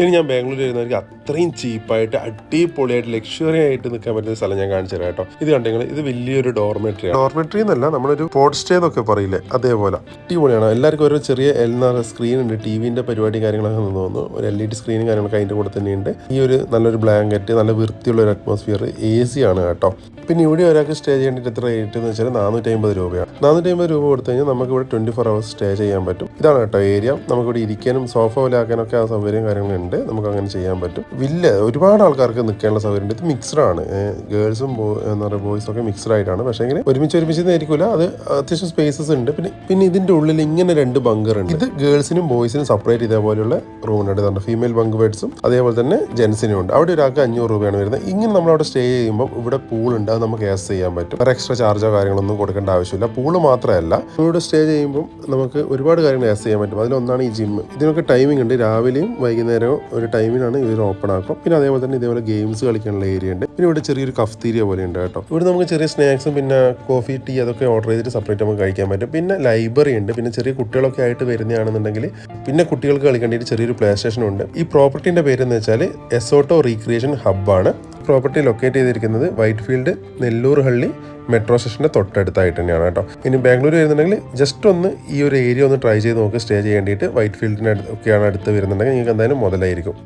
ഇനി ഞാൻ ബാംഗ്ലൂർ വരുന്നവർക്ക് അത്രയും ചീപ്പായിട്ട് അടിപൊളിയായിട്ട് ലക്ഷറി ആയിട്ട് നിൽക്കാൻ പറ്റുന്ന സ്ഥലം ഞാൻ കാണിച്ചു തരാം കേട്ടോ. ഇത് കണ്ടെങ്കിൽ ഇത് വലിയൊരു ഡോർമെട്രി ഡോർമെട്രി എന്നല്ല നമ്മളൊരു പോർട്ട് സ്റ്റേ എന്നൊക്കെ പറയില്ലേ? അതേപോലെ. അടിപൊളിയാണ്. എല്ലാവർക്കും ഓരോ ചെറിയ എൽ സ്ക്രീൻ ഉണ്ട്. ടി വിന്റെ പരിപാടി കാര്യങ്ങളൊക്കെ നിന്ന് തോന്നുന്നു. ഒരു എൽ ഇ ഡി സ്ക്രീനും കാര്യങ്ങളൊക്കെ അതിന്റെ കൂടെ തന്നെയുണ്ട് ഈ ഒരു നല്ലൊരു ബ്ലാങ്കറ്റ് നല്ല വൃത്തിയുള്ള ഒരു അറ്റ്മോസ്ഫിയർ എ സി ആണ് കേട്ടോ. പിന്നെ ഇവിടെ ഒരാൾക്ക് സ്റ്റേ ചെയ്യേണ്ടിട്ട് എത്ര റേറ്റ് എന്ന് വെച്ചാൽ നാനൂറ്റി അമ്പത് രൂപയാണ്. നാനൂറ്റി അമ്പത് രൂപ കൊടുത്തു കഴിഞ്ഞാൽ നമുക്ക് ഇവിടെ ട്വന്റി ഫോർ അവേഴ്സ് സ്റ്റേ ചെയ്യാൻ പറ്റും. ഇതാണ് കേട്ടോ ഏരിയ നമുക്ക് ഇവിടെ ഇരിക്കാനും സോഫ പോലെ ആക്കാനൊക്കെ ആ സൗകര്യം കാര്യങ്ങളുണ്ട് നമുക്ക് അങ്ങനെ ചെയ്യാൻ പറ്റും. വില്ല ഒരുപാട് ആൾക്കാർക്ക് നിൽക്കാനുള്ള സൗകര്യം ഉണ്ട്. ഇത് മിക്സ്ഡാണ് ഗേൾസും എന്താ പറയുക ബോയ്സും ഒക്കെ മിക്സ്ഡ് ആയിട്ടാണ്. പക്ഷേ എങ്കിൽ ഒരുമിച്ച് ഒരുമിച്ച് ആയിരിക്കില്ല അത് അത്യാവശ്യം സ്പേസസ് ഉണ്ട്. പിന്നെ പിന്നെ ഇതിന്റെ ഉള്ളിൽ ഇങ്ങനെ രണ്ട് ബങ്കർ ഉണ്ട്. ഇത് ഗേൾസിനും ബോയ്സിനും സെപ്പറേറ്റ് ഇതേപോലെയുള്ള റൂമിനുണ്ട് ഉണ്ട്. ഫീമെയിൽ ബങ്ക് ബെഡ്സും അതേപോലെ തന്നെ ജെൻസിനും ഉണ്ട്. അവിടെ ഒരാൾക്ക് അഞ്ഞൂറ് രൂപയാണ് വരുന്നത്. ഇങ്ങനെ നമ്മൾ അവിടെ സ്റ്റേ ചെയ്യുമ്പോൾ ഇവിടെ പൂൾ ഉണ്ട്. അത് നമുക്ക് ഗ്യാസ് ചെയ്യാൻ പറ്റും. വേറെ എക്സ്ട്രാ ചാർജോ കാര്യങ്ങളൊന്നും കൊടുക്കേണ്ട ആവശ്യമില്ല. പൂൾ മാത്രമല്ല ഇവിടെ സ്റ്റേ ചെയ്യുമ്പോൾ നമുക്ക് ഒരുപാട് കാര്യങ്ങൾ ഗ്യാസ് ചെയ്യാൻ പറ്റും. അതിലൊന്നാണ് ഈ ജിം ഇതിനൊക്കെ ടൈമിംഗ് ഉണ്ട്. രാവിലെയും വൈകുന്നേരവും ഒരു ടൈമിനാണ് ഇവർ ഓപ്പൺ ആക്കും പിന്നെ അതേപോലെ തന്നെ ഇതേപോലെ ഗെയിംസ് കളിക്കാനുള്ള ഏരിയ ഉണ്ട്. പിന്നെ ഇവിടെ ചെറിയൊരു കഫ്തീരിയ പോലെ ഉണ്ട് കേട്ടോ. ഇവിടെ നമുക്ക് ചെറിയ സ്നാക്സും പിന്നെ കോഫി ടീ അതൊക്കെ ഓർഡർ ചെയ്തിട്ട് സെപ്പറേറ്റ് നമുക്ക് കഴിക്കാൻ പറ്റും. പിന്നെ ലൈബ്രറി ഉണ്ട്. പിന്നെ ചെറിയ കുട്ടികളൊക്കെ ആയിട്ട് വരുന്നതാണെന്നുണ്ടെങ്കിൽ പിന്നെ കുട്ടികൾക്ക് കളിക്കേണ്ടിയിട്ട് ചെറിയൊരു പ്ലേ സ്റ്റേഷൻ ഉണ്ട്. ഈ പ്രോപ്പർട്ടിന്റെ പേര് എന്ന് വെച്ചാൽ എസോട്ടോ റീക്രിയേഷൻ ഹബ്ബാണ് പ്രോപ്പർട്ടി ലൊക്കേറ്റ് ചെയ്തിരിക്കുന്നത് Whitefield Nellurhalli metro സ്റ്റേഷന്റെ തൊട്ടടുത്തായിട്ട് തന്നെയാണ് കേട്ടോ. ഇനി ബാംഗ്ലൂർ വരുന്നുണ്ടെങ്കിൽ ജസ്റ്റ് ഒന്ന് ഈ ഒരു ഏരിയ ഒന്ന് ട്രൈ ചെയ്ത് നോക്കി സ്റ്റേ ചെയ്യേണ്ടിയിട്ട് വൈറ്റ് ഫീൽഡിന് ഒക്കെയാണ് അടുത്ത് വരുന്നുണ്ടെങ്കിൽ നിങ്ങൾക്ക് എന്തായാലും മുതലായിരിക്കും.